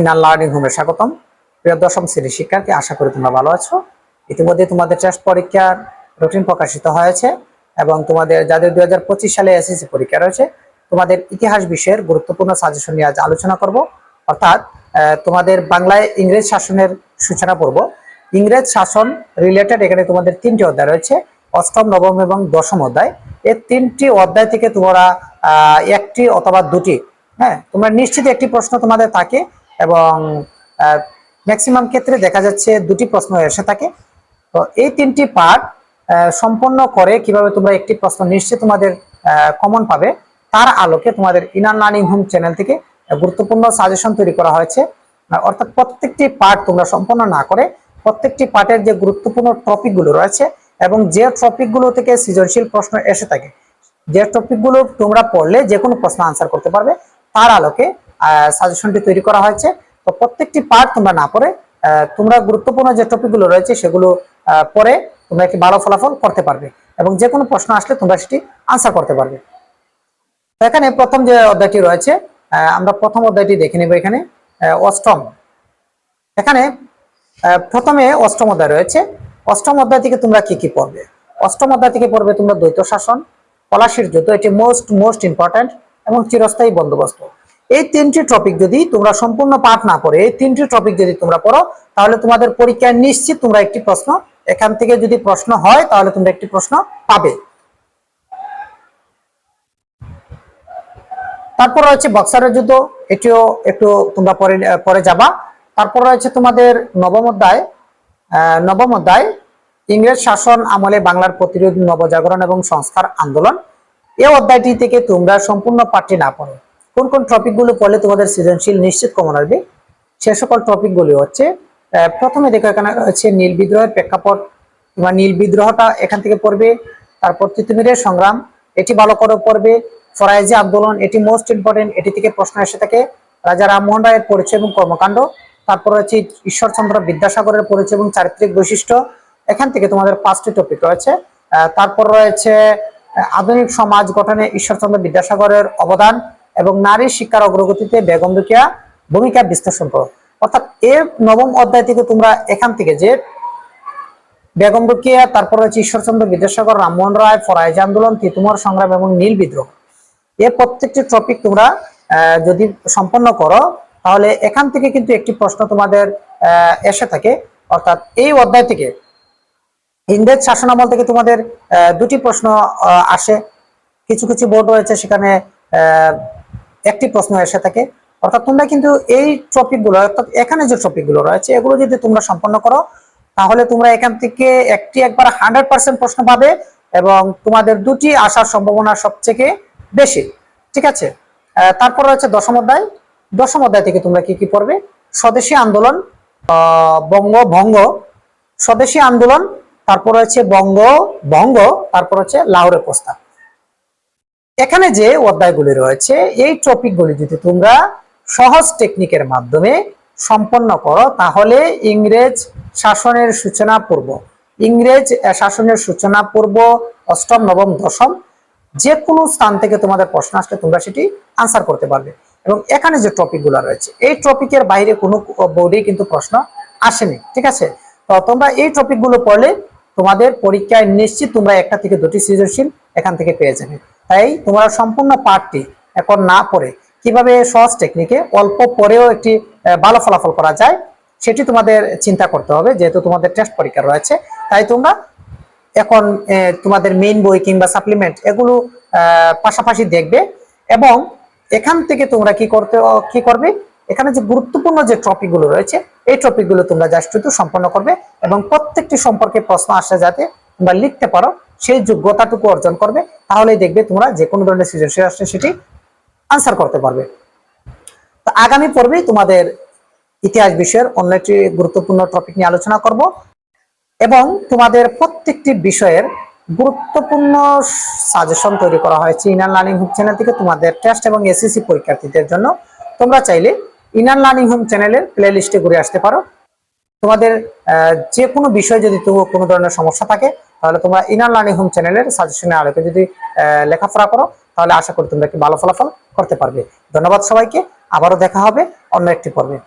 Inner learning হোমে স্বাগতম। প্রিয় দশম শ্রেণির শিক্ষার্থী, আশা করি তোমরা ভালো আছো। ইতিমধ্যে তোমাদের টেস্ট পরীক্ষার রুটিন প্রকাশিত হয়েছে এবং তোমাদের, যাদের দুই সালে এসএসসি পরীক্ষা রয়েছে, তোমাদের ইতিহাস বিষয়ের গুরুত্বপূর্ণ সাজেশন নিয়ে আজ আলোচনা করব। অর্থাৎ তোমাদের বাংলায় ইংরেজ শাসনের সূচনা পর্ব ইংরেজ শাসন রিলেটেড এখানে তোমাদের তিনটি অধ্যায় রয়েছে, অষ্টম, নবম এবং দশম অধ্যায়। এই তিনটি অধ্যায় থেকে তোমরা একটি অথবা দুটি হ্যাঁ তোমরা নিশ্চিত একটি প্রশ্ন তোমাদের থাকে এবং ম্যাক্সিমাম ক্ষেত্রে দেখা যাচ্ছে দুটি প্রশ্ন এসে থাকে। তো এই তিনটি পার্ট সম্পন্ন করে কীভাবে তোমরা একটি প্রশ্ন নিশ্চয়ই তোমাদের কমন পাবে, তার আলোকে তোমাদের ইনার লার্নিং হোম চ্যানেল থেকে গুরুত্বপূর্ণ সাজেশন তৈরি করা হয়েছে। অর্থাৎ প্রত্যেকটি পার্ট তোমরা সম্পন্ন না করে প্রত্যেকটি পার্টের যে গুরুত্বপূর্ণ টপিকগুলো রয়েছে এবং যে টপিকগুলো থেকে সৃজনশীল প্রশ্ন এসে থাকে, যে টপিকগুলো তোমরা পড়লে যে কোনো প্রশ্ন আনসার করতে পারবে, তার আলোকে সাজেশনটি তৈরি করা হয়েছে। তো প্রত্যেকটি পার্ট তোমরা না পড়ে তোমরা গুরুত্বপূর্ণ যে টপিকগুলো রয়েছে সেগুলো পড়ে তোমরা একটি ভালো ফলাফল করতে পারবে এবং যে কোনো প্রশ্ন আসলে তোমরা সেটি আনসার করতে পারবে। এখানে প্রথম যে অধ্যায়টি রয়েছে আমরা প্রথম অধ্যায়টি দেখে নেব এখানে অষ্টম। এখানে প্রথমে অষ্টম অধ্যায় রয়েছে। অষ্টম অধ্যায় থেকে তোমরা কি কি পড়বে? অষ্টম অধ্যায় থেকে পড়বে তোমরা দ্বৈত শাসন, পলাশির যুদ্ধ, এটি মোস্ট মোস্ট ইম্পর্ট্যান্ট এবং চিরস্থায়ী বন্দোবস্ত। এই তিনটি টপিক যদি তোমরা সম্পূর্ণ পাঠ না পড়ে এই তিনটি টপিক যদি তোমরা পড়ো তাহলে তোমাদের পরীক্ষায় নিশ্চিত তোমরা একটি প্রশ্ন, এখান থেকে যদি প্রশ্ন হয়, তাহলে তোমরা একটি প্রশ্ন পাবে। তারপর রয়েছে বক্সারের যুদ্ধ, এটিও একটু তোমরা পরে পরে যাবা। তারপর রয়েছে তোমাদের নবম অধ্যায় নবম অধ্যায়, ইংরেজ শাসন আমলে বাংলার প্রতিরোধ, নবজাগরণ এবং সংস্কার আন্দোলন। এই অধ্যায়টি থেকে তোমরা সম্পূর্ণ পাঠটি না পড়ো কোন কোন টপিকগুলো পড়লে তোমাদের সৃজনশীল নিশ্চিত কমন আসবে? সে সকল টপিকগুলি হচ্ছে প্রথমে দেখো এখানে হচ্ছে নীল বিদ্রোহের প্রেক্ষাপট তোমার নীল বিদ্রোহটা এখান থেকে পড়বে, তারপর তিতুমিরের সংগ্রাম, এটি ভালো করে পড়বে, ফরাইজি আন্দোলন, এটি মোস্ট ইম্পর্টেন্ট এটি থেকে প্রশ্ন এসে থাকে, রাজা রামমোহন রায়ের পরিচয় এবং কর্মকাণ্ড, তারপর হচ্ছে ঈশ্বরচন্দ্র বিদ্যাসাগরের পরিচয় এবং চারিত্রিক বৈশিষ্ট্য, এখান থেকে তোমাদের পাঁচটি টপিক রয়েছে তারপর রয়েছে, আধুনিক সমাজ গঠনে ঈশ্বরচন্দ্র বিদ্যাসাগরের অবদান এবং নারী শিক্ষার অগ্রগতিতে বেগম রোকেয়া ভূমিকা বিশ্লেষণ করো। অর্থাৎ এর নবম অধ্যায় থেকে তোমরা এখান থেকে যে বেগম রোকেয়া তারপর রয়েছে ঈশ্বরচন্দ্র বিদ্যাসাগর, রামমোহন রায়, ফরাইজ আন্দোলন, তিতুমর সংগ্রাম এবং নীল বিদ্রোহ। এই প্রত্যেকটি টপিক তোমরা যদি সম্পন্ন করো, তাহলে এখান থেকে কিন্তু একটি প্রশ্ন তোমাদের এসে থাকে। অর্থাৎ এই অধ্যায় থেকে ইংরেজ শাসনামল থেকে তোমাদের দুটি প্রশ্ন আসে। কিছু কিছু বোর্ড রয়েছে সেখানে একটি প্রশ্ন এসে থাকে, অর্থাৎ তোমরা কিন্তু এই টপিকগুলো অর্থাৎ এখানে যে টপিকগুলো রয়েছে, এগুলো যদি তোমরা সম্পন্ন করো, তাহলে তোমরা এখান থেকে একটি একবার হান্ড্রেড পার্সেন্ট প্রশ্ন পাবে এবং তোমাদের দুটি আসার সম্ভাবনা সবথেকে বেশি, ঠিক আছে? তারপর রয়েছে দশম অধ্যায়। দশম অধ্যায় থেকে তোমরা কি কি পড়বে? স্বদেশী আন্দোলন বঙ্গভঙ্গ স্বদেশী আন্দোলন, তারপর রয়েছে বঙ্গ বঙ্গ তারপর হচ্ছে লাহোরের প্রস্তাব। এখানে যে অধ্যায়গুলি রয়েছে, এই টপিকগুলি যদি তোমরা সহজ টেকনিকের মাধ্যমে সম্পন্ন করো, তাহলে ইংরেজ শাসনের সূচনা পূর্ব, ইংরেজ শাসনের সূচনা পূর্ব অষ্টম, নবম, দশম যে কোনো স্থান থেকে তোমাদের প্রশ্ন আসলে তোমরা সেটি আনসার করতে পারবে। এবং এখানে যে টপিকগুলো রয়েছে, এই টপিকের বাইরে কোনো বোর্ডে কিন্তু প্রশ্ন আসেনি, ঠিক আছে? তো তোমরা এই টপিকগুলো পড়লে তোমাদের পরীক্ষায় নিশ্চিত তোমরা একটা থেকে দুটি সৃজনশীল এখান থেকে পেয়ে যাবে। তাই তোমরা সম্পূর্ণ পাঠটি এখন না পড়ে কীভাবে সহজ টেকনিকে অল্প পরেও একটি ভালো ফলাফল করা যায়, সেটি তোমাদের চিন্তা করতে হবে, যেহেতু তোমাদের টেস্ট পরীক্ষা রয়েছে। তাই তোমরা এখন তোমাদের মেইন বই কিংবা সাপ্লিমেন্ট এগুলো পাশাপাশি দেখবে এবং এখান থেকে তোমরা কি করতে কি করবে? এখানে যে গুরুত্বপূর্ণ যে টপিকগুলো রয়েছে, এই টপিকগুলো তোমরা জাস্ট শুধু সম্পন্ন করবে এবং প্রত্যেকটি সম্পর্কে প্রশ্ন আসে যাতে তোমরা লিখতে পারো। সেই যোগ্যতাটুকু অর্জন করবে, তাহলেই দেখবে তোমরা যে কোনো ধরনের সৃজনশীল আসলে সেটি আনসার করতে পারবে। তো আগামী পর্বে তোমাদের ইতিহাস বিষয়ের অন্য একটি গুরুত্বপূর্ণ টপিক নিয়ে আলোচনা করব এবং তোমাদের প্রত্যেকটি বিষয়ের গুরুত্বপূর্ণ সাজেশন তৈরি করা হয়েছে ইনার লার্নিং হোম চ্যানেল থেকে তোমাদের টেস্ট এবং এসএসসি পরীক্ষার্থীদের জন্য। তোমরা চাইলে ইনার লার্নিং হোম চ্যানেলের প্লে লিস্টে ঘুরে আসতে পারো। তোমাদের যে কোনো বিষয়ে যদি তো কোনো ধরনের সমস্যা থাকে তাহলে তোমরা ইনার লার্নিং হোম চ্যানেলের সাজেশনের আলোকে যদি লেখাপড়া করো, তাহলে আশা করি তোমরা একটি ভালো ফলাফল করতে পারবে। ধন্যবাদ সবাইকে। আবারও দেখা হবে অন্য একটি পর্বে।